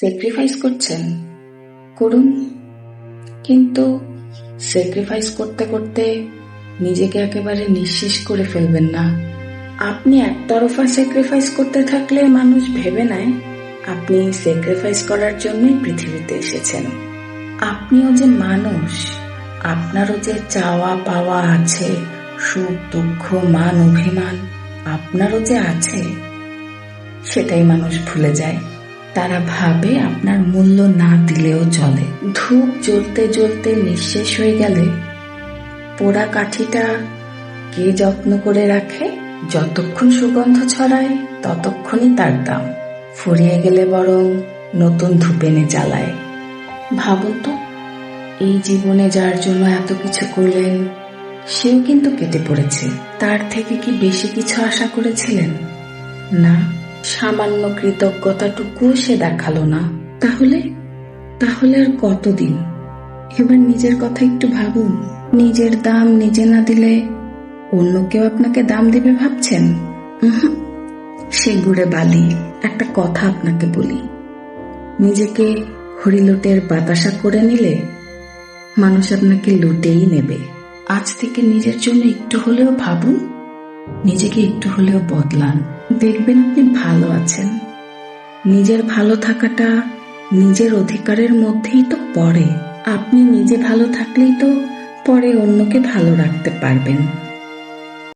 Sacrifice করছেন, করুন। কিন্তু স্যাক্রিফাইস করতে করতে নিজেকে একেবারে নিঃশেষ করে ফেলবেন না। আপনি একতরফা স্যাক্রিফাইস করতে থাকলে মানুষ ভেবে নেয়, আপনি স্যাক্রিফাইস করার জন্যই পৃথিবীতে এসেছেন। আপনিও যে মানুষ, আপনারও যে চাওয়া পাওয়া আছে, সুখ, দুঃখ, মান, অভিমান, আপনারও যে আছে, সেটাই মানুষ ভুলে যায়। তারা ভাবে আপনার মূল্য না দিলেও চলে। ধূপ জ্বলতে জ্বলতে নিঃশেষ হয়ে গেলে পোড়া কাঠিটা কে যত্ন করে রাখে? যতক্ষণ সুগন্ধ ছড়ায়, ততক্ষণই তার দাম। ফুরিয়ে গেলে বরং নতুন ধূপ এনে জ্বালায়। ভাবুন তো, এই জীবনে যার জন্য এত কিছু করলেন, সেও কিন্তু কেটে পড়েছে। তার থেকে কি বেশি কিছু আশা করেছিলেন? না। সামান্য কৃতজ্ঞতাটুকুও সে দেখাল না। তাহলে? তাহলে আর কতদিন? এবার নিজের কথা একটু ভাবুন। নিজের দাম নিজে না দিলে অন্য কেউ আপনাকে দাম দেবে ভাবছেন? সে গুড়ে বালি, একটা কথা আপনাকে বলি। নিজেকে হরিলোটের বাতাসা করে নিলে মানুষ আপনাকে লুটেই নেবে। আজ থেকে নিজের জন্য একটু হলেও ভাবুন। নিজেকে একটু হলেও বদলান। দেখবেন আপনি ভালো আছেন। নিজের ভালো থাকাটা নিজের অধিকারের মধ্যেই তো পড়ে। আপনি নিজে ভালো থাকলেই তো পরে অন্যকে ভালো রাখতে পারবেন।